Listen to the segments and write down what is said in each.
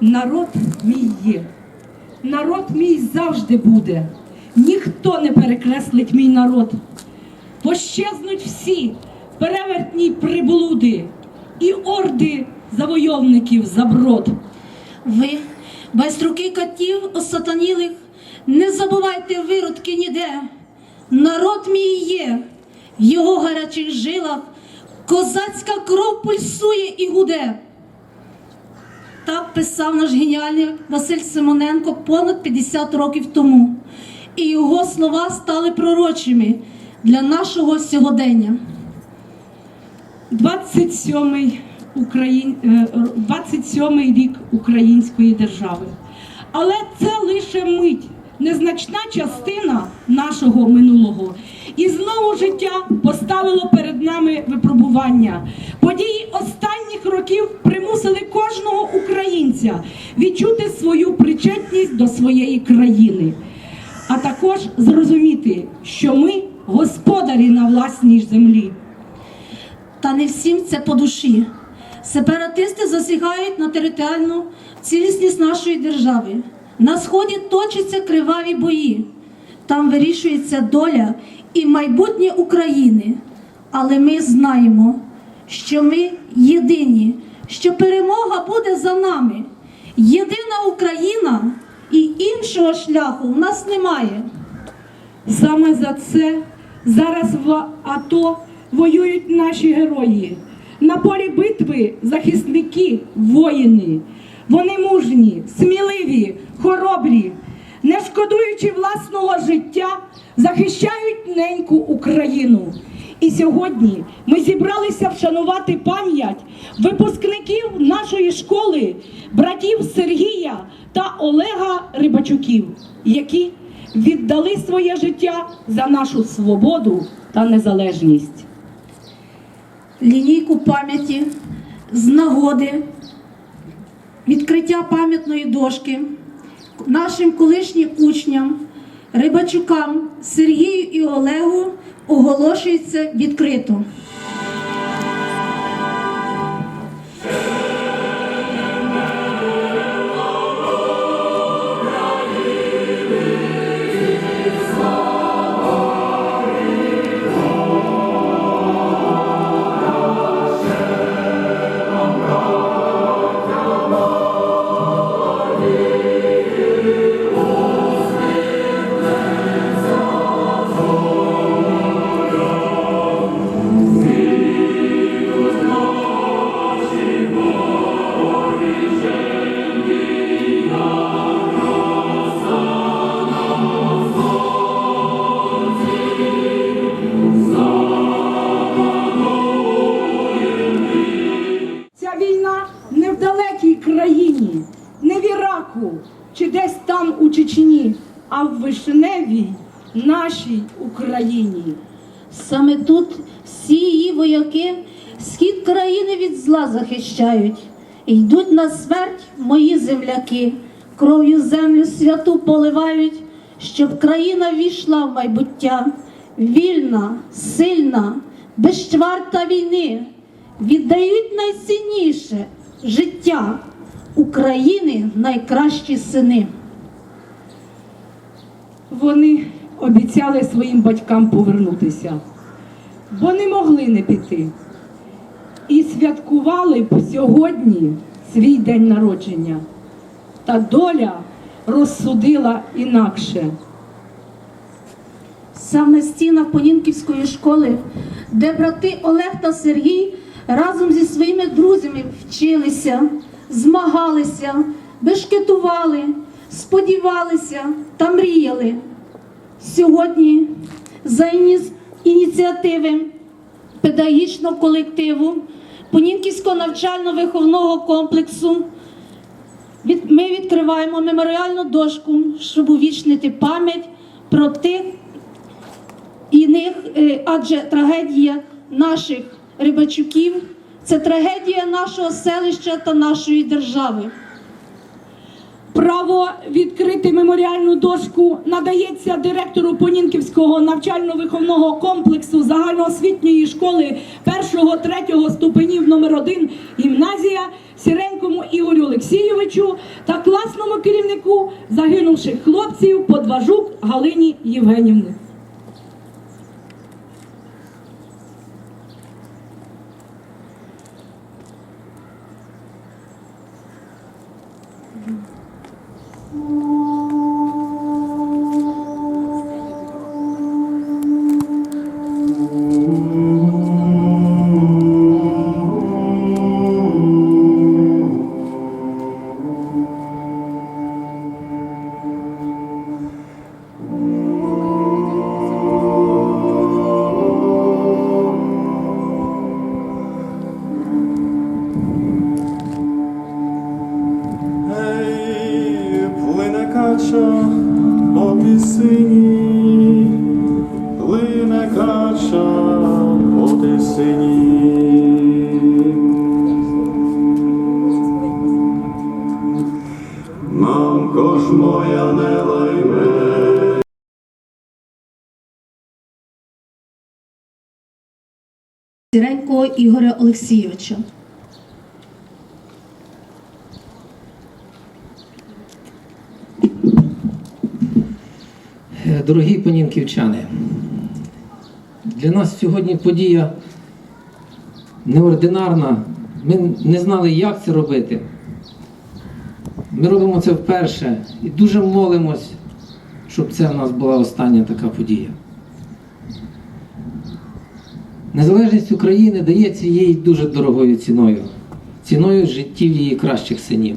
Народ мій є, народ мій завжди буде. Ніхто не перекреслить мій народ. Пощезнуть всі перевертні приблуди і орди завойовників заброд. Ви, байструки котів осатанілих, не забувайте виродки ніде. Народ мій є, в його гарячих жилах козацька кров пульсує і гуде. Так писав наш геніальний Василь Симоненко понад 50 років тому. І його слова стали пророчими для нашого сьогодення. 27-й Україн... е, 27-й рік української держави. Але це лише мить, незначна частина нашого минулого. І знову життя поставило перед нами випробування. Події останніх років примусили кожного українця відчути свою причетність до своєї країни, а також зрозуміти, що ми господарі на власній землі. Та не всім це по душі. Сепаратисти засягають на територіальну цілісність нашої держави. На сході точаться криваві бої. Там вирішується доля і майбутнє України. Але ми знаємо, що ми єдині, що перемога буде за нами. Єдина Україна і іншого шляху в нас немає. Саме за це зараз в АТО воюють наші герої. На полі битви захисники, воїни. Вони мужні, сміливі, хоробрі, не шкодуючи власного життя, захищають неньку Україну. І сьогодні ми зібралися вшанувати пам'ять випускників нашої школи, братів Сергія та Олега Рибачуків, які віддали своє життя за нашу свободу та незалежність. лінійку пам'яті з нагоди відкриття пам'ятної дошки нашим колишнім учням, рибачукам Сергію і Олегу оголошується відкрито. Нашій Україні. Саме тут всі її вояки схід країни від зла захищають. І йдуть на смерть мої земляки, кров'ю землю святу поливають, щоб країна війшла в майбуття, вільна, сильна, безчварта війни, віддають найцінніше життя України найкращі сини. Вони обіцяли своїм батькам повернутися, бо не могли не піти. І святкували сьогодні свій день народження. Та доля розсудила інакше. Саме стінах Понінківської школи, де брати Олег та Сергій разом зі своїми друзями вчилися, змагалися, бешкетували, сподівалися та мріяли. Сьогодні за ініціативи педагогічного колективу Понінківського навчально-виховного комплексу ми відкриваємо меморіальну дошку, щоб увічнити пам'ять про тих і них, е, адже трагедія наших рибачуків це трагедія нашого селища та нашої держави. Право відкрити меморіальну дошку надається директору Понінківського навчально-виховного комплексу загальноосвітньої школи 1-3 ступенів номер 1 гімназія Сіренькому Ігорю Олексійовичу та класному керівнику загинувших хлопців Подважук Галині Євгенівни. Сіренького Ігоря Олексійовича. Е, Дорогі панінківчани, для нас сьогодні подія неординарна. Ми не знали, як це робити. Ми робимо це вперше і дуже молимось, щоб це в нас була остання така подія. Незалежність України дається їй дуже дорогою ціною, ціною життів її кращих синів.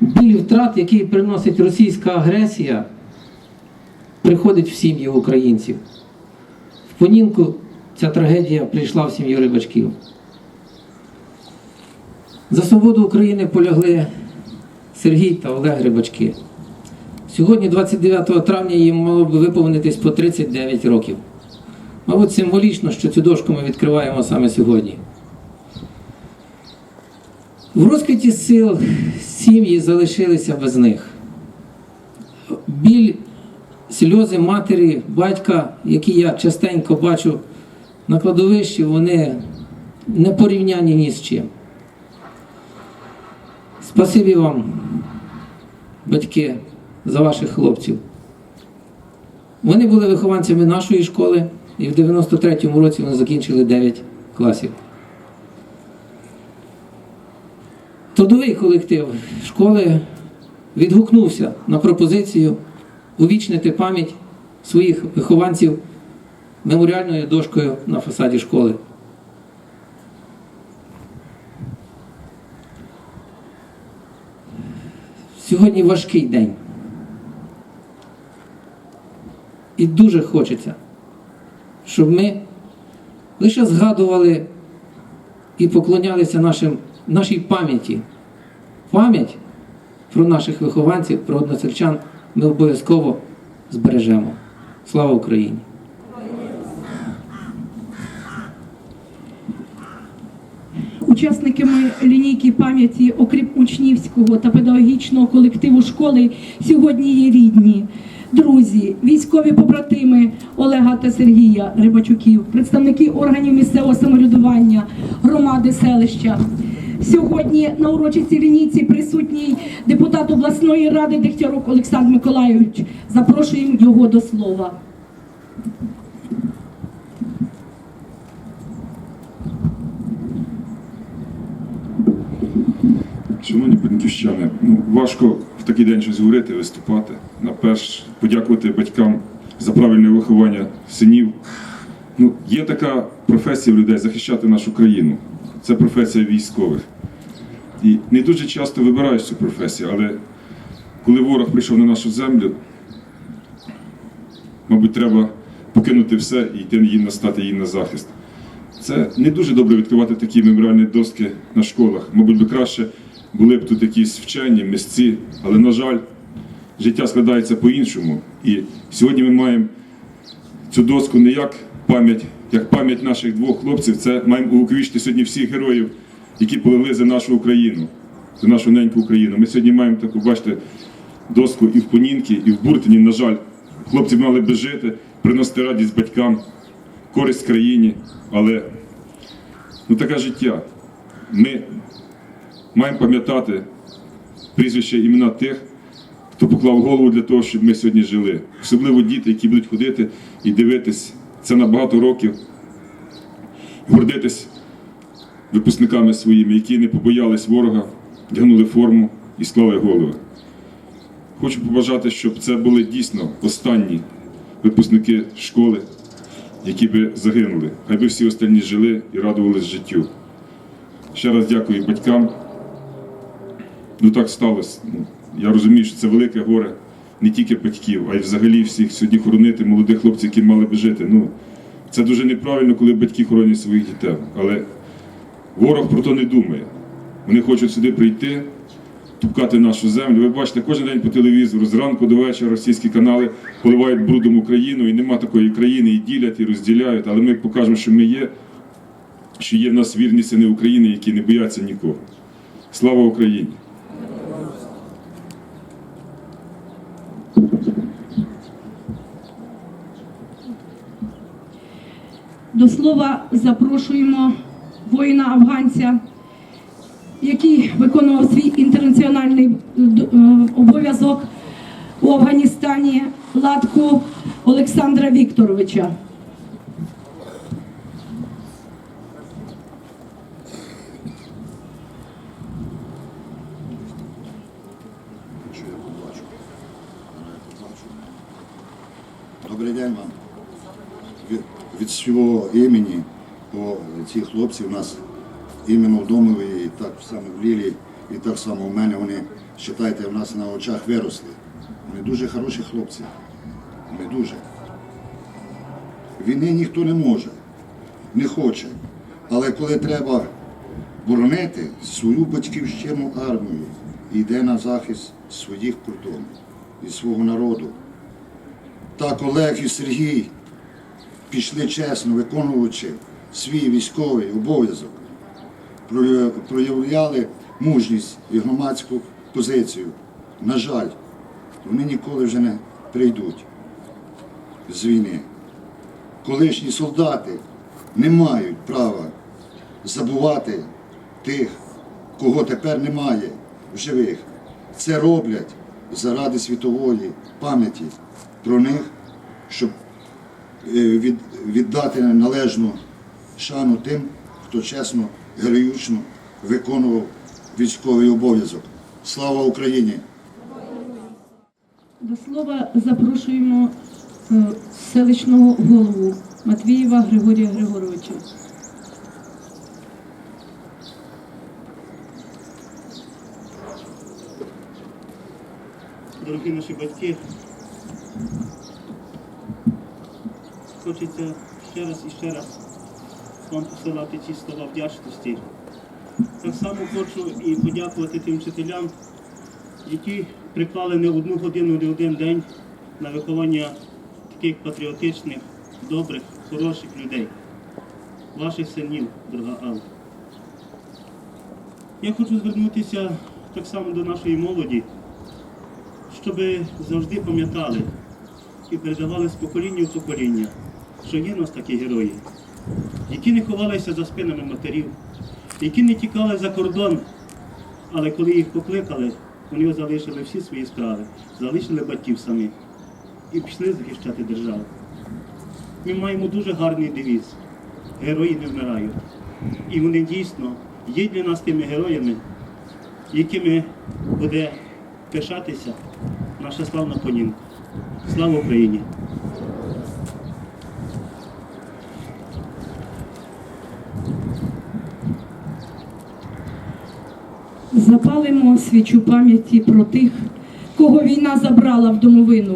Біль втрат, який приносить російська агресія, приходить в сім'ї українців. В Понінку ця трагедія прийшла в сім'ю рибачків. За свободу України полягли Сергій та Олег Рибачки. Сьогодні, 29 травня, їм мало би виповнитись по 39 років. Мабуть, символічно, що цю дошку ми відкриваємо саме сьогодні. В розквіті сил сім'ї залишилися без них. Біль сльози матері, батька, які я частенько бачу на кладовищі, вони не порівняні ні з чим. Спасибі вам, батьки, за ваших хлопців. Вони були вихованцями нашої школи, і в 93-му році вони закінчили 9 класів. Трудовий колектив школи відгукнувся на пропозицію увічнити пам'ять своїх вихованців меморіальною дошкою на фасаді школи. Сьогодні важкий день. І дуже хочеться, щоб ми лише згадували і поклонялися нашим, нашій пам'яті. Пам'ять про наших вихованців, про односельчан ми обов'язково збережемо. Слава Україні! Учасниками лінійки пам'яті, окрім учнівського та педагогічного колективу школи, сьогодні є рідні, друзі, військові побратими Олега та Сергія Рибачуків, представники органів місцевого самоврядування, громади селища. Сьогодні на урочистій лінійці присутній депутат обласної ради Дегтярук Олександр Миколайович. Запрошуємо його до слова. Шановні панківщани, ну важко в такий день щось говорити, виступати. Наперш подякувати батькам за правильне виховання синів. Ну, є така професія в людей захищати нашу країну. Це професія військових. І не дуже часто вибираєш цю професію, але коли ворог прийшов на нашу землю, мабуть, треба покинути все і йти їй настати їй на захист. Це не дуже добре відкривати такі меморіальні доски на школах. Мабуть, би краще були б тут якісь вчені, місці, але, на жаль, життя складається по-іншому. І сьогодні ми маємо цю доску не як пам'ять, як пам'ять наших двох хлопців. Це маємо увіковічити сьогодні всіх героїв, які полили за нашу Україну, за нашу неньку Україну. Ми сьогодні маємо таку, бачите, доску і в Понінки, і в Буртині. На жаль, хлопці мали би жити, приносити радість батькам, користь країні, але ну таке життя. Ми маємо пам'ятати прізвища імена тих, хто поклав голову для того, щоб ми сьогодні жили. Особливо діти, які будуть ходити і дивитись це на багато років, гордитись випускниками своїми, які не побоялись ворога, вдягнули форму і склали голови. Хочу побажати, щоб це були дійсно останні випускники школи, які би загинули. Хай би всі останні жили і радувались життю. Ще раз дякую батькам. Ну так сталося. Ну, Я розумію, що це велике горе не тільки батьків, а й взагалі всіх сьогодні хоронити молодих хлопців, які мали би жити. Ну, це дуже неправильно, коли батьки хоронять своїх дітей. Але ворог про то не думає. Вони хочуть сюди прийти, тупкати нашу землю. Ви бачите, кожен день по телевізору, зранку до вечора російські канали поливають брудом Україну, і нема такої країни, і ділять, і розділяють. Але ми покажемо, що ми є, що є в нас вірні сини України, які не бояться нікого. Слава Україні! До слова запрошуємо воїна-афганця, який виконував свій інтернаціональний е, обов'язок у Афганістані Латку Олександра Вікторовича. Добрий день вам. Від, свого імені, бо ці хлопці у нас іменно в Домові, і так само в Лілі, і так само в мене вони, вважайте, в нас на очах виросли. Вони дуже хороші хлопці. Вони дуже. Війни ніхто не може, не хоче. Але коли треба боронити свою батьківщину армію, йде на захист своїх кордонів і свого народу. Так Олег і Сергій пішли чесно, виконуючи свій військовий обов'язок, проявляли мужність і громадську позицію. На жаль, вони ніколи вже не прийдуть з війни. Колишні солдати не мають права забувати тих, кого тепер немає в живих. Це роблять заради світової пам'яті про них, щоб віддати належну шану тим, хто чесно, героїчно виконував військовий обов'язок. Слава Україні! До слова запрошуємо е, селищного голову Матвієва Григорія Григоровича. дорогі наші батьки, хочеться ще раз і ще раз вам посилати ці слова вдячності. Так само хочу і подякувати тим вчителям, які приклали не одну годину, не один день на виховання таких патріотичних, добрих, хороших людей, ваших синів, дорога Алла. Я хочу звернутися так само до нашої молоді щоб завжди пам'ятали і передавали з покоління в покоління, що є в нас такі герої, які не ховалися за спинами матерів, які не тікали за кордон, але коли їх покликали, вони залишили всі свої справи, залишили батьків самих і пішли захищати державу. Ми маємо дуже гарний девіз. Герої не вмирають. І вони дійсно є для нас тими героями, якими буде пишатися наша славна понінка. Слава Україні! Запалимо свічу пам'яті про тих, кого війна забрала в домовину.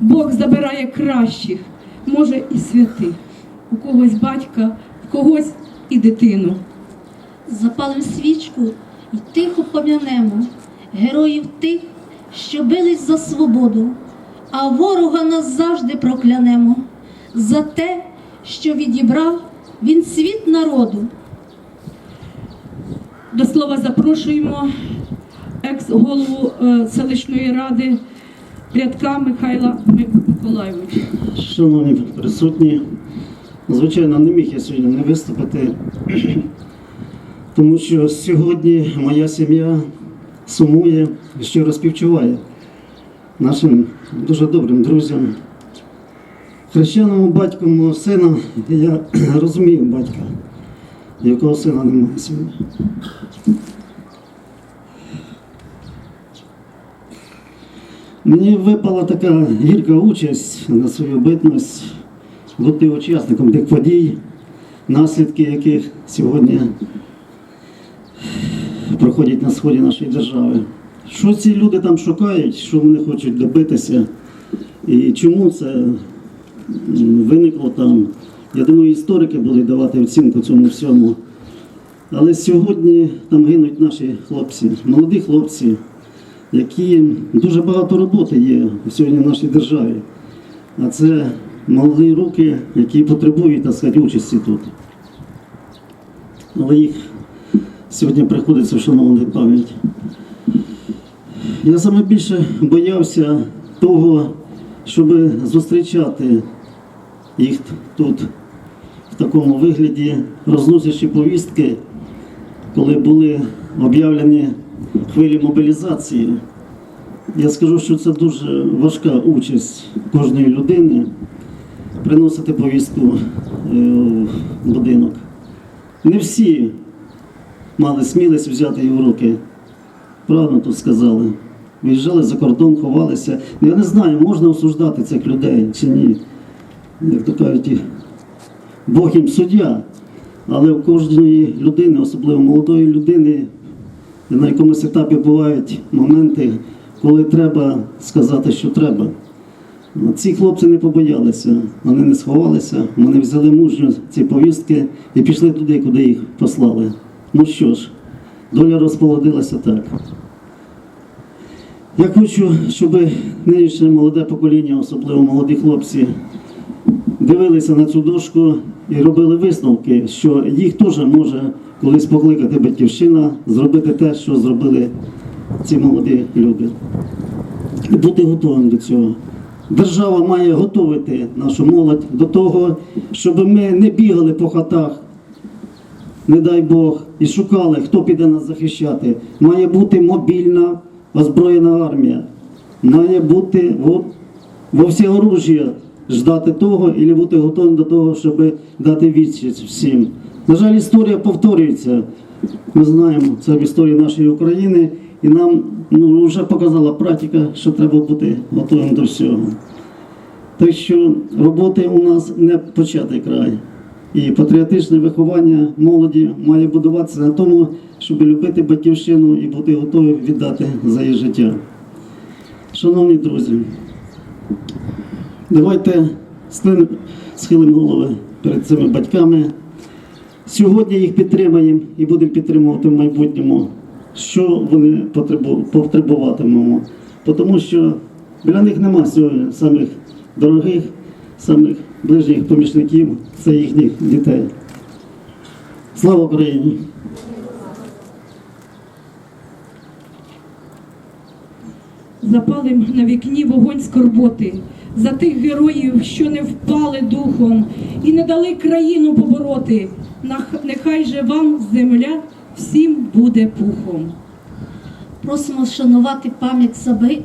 Бог забирає кращих, може і святих. У когось батька, в когось і дитину. Запалим свічку і тихо пом'янемо героїв тих, що бились за свободу, а ворога нас завжди проклянемо за те, що відібрав він світ народу. Слова запрошуємо екс-голову е, селищної ради Рядка Михайла Миколайовича. Шановні присутні, звичайно, не міг я сьогодні не виступити тому що сьогодні моя сім'я сумує і щиро співчуває нашим дуже добрим друзям. Хрещеному батьку мого сина я розумію батька, якого сина немає сьогодні. Мені випала така гірка участь на свою битність бути учасником тих подій, наслідки яких сьогодні проходять на сході нашої держави. Що ці люди там шукають, що вони хочуть добитися, і чому це виникло там. Я думаю, історики будуть давати оцінку цьому всьому. Але сьогодні там гинуть наші хлопці, молоді хлопці, які дуже багато роботи є сьогодні в нашій державі. А це молоді руки, які потребують так сказати, участі тут. Але їх сьогодні приходиться вшановувати пам'ять. Я саме більше боявся того, щоб зустрічати їх тут в такому вигляді, розносячи повістки, коли були об'явлені хвилі мобілізації. Я скажу, що це дуже важка участь кожної людини приносити повістку е, в будинок. Не всі мали смілість взяти її в руки. Правильно тут сказали. Виїжджали за кордон, ховалися. Я не знаю, можна осуждати цих людей чи ні. Як то кажуть, Бог їм суддя. Але у кожної людини, особливо молодої людини, на якомусь етапі бувають моменти, коли треба сказати, що треба. Ці хлопці не побоялися, вони не сховалися, вони взяли мужньо ці повістки і пішли туди, куди їх послали. Ну що ж, доля розполодилася так. Я хочу, щоб нинішнє молоде покоління, особливо молоді хлопці, дивилися на цю дошку і робили висновки, що їх теж може колись покликати батьківщина, зробити те, що зробили ці молоді люди. І бути готовим до цього. Держава має готувати нашу молодь до того, щоб ми не бігали по хатах, не дай Бог, і шукали, хто піде нас захищати. Має бути мобільна озброєна армія. Має бути во, во всі оружія ждати того і бути готовим до того, щоб дати відсіч всім. На жаль, історія повторюється. Ми знаємо це в історії нашої України, і нам ну, вже показала практика, що треба бути готовим до всього. Так що роботи у нас не початий край. І патріотичне виховання молоді має будуватися на тому, щоб любити батьківщину і бути готовим віддати за її життя. Шановні друзі, давайте схилимо- голови перед цими батьками. Сьогодні їх підтримаємо і будемо підтримувати в майбутньому, що вони потребуватимемо. Тому що для них нема сьогодні самих дорогих, самих ближніх помічників, це їхніх дітей. Слава Україні! запалим на вікні вогонь скорботи за тих героїв, що не впали духом і не дали країну побороти. Нехай же вам земля всім буде пухом. Просимо вшанувати пам'ять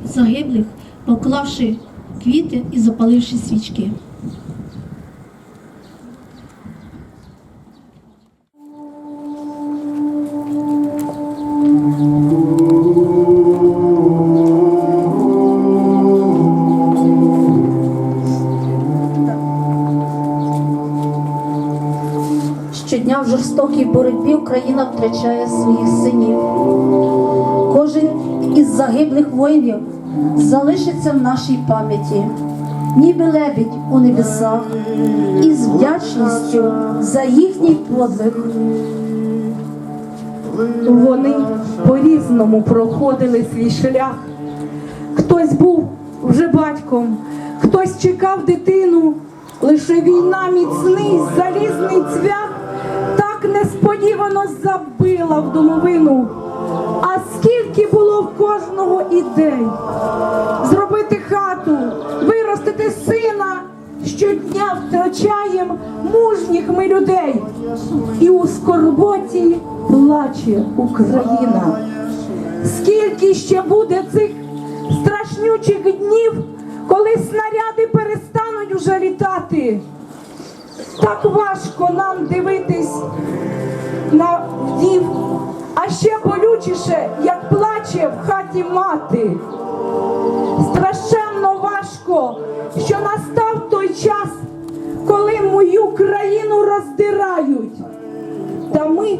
загиблих, поклавши квіти і запаливши свічки. Жорстокій боротьбі Україна втрачає своїх синів. Кожен із загиблих воїнів залишиться в нашій пам'яті, ніби лебідь у небесах, із вдячністю за їхній подвиг. Вони по-різному проходили свій шлях. Хтось був вже батьком, хтось чекав дитину. Лише війна міцний залізний цвях несподівано забила в домовину. А скільки було в кожного ідей зробити хату, виростити сина. Щодня втрачаєм мужніх ми людей, і у скорботі плаче Україна. Скільки ще буде цих страшнючих днів, коли снаряди перестануть уже літати? Так важко нам дивитись на вдів, а ще болючіше, як плаче в хаті мати. Страшенно важко, що настав той час, коли мою країну роздирають. Та ми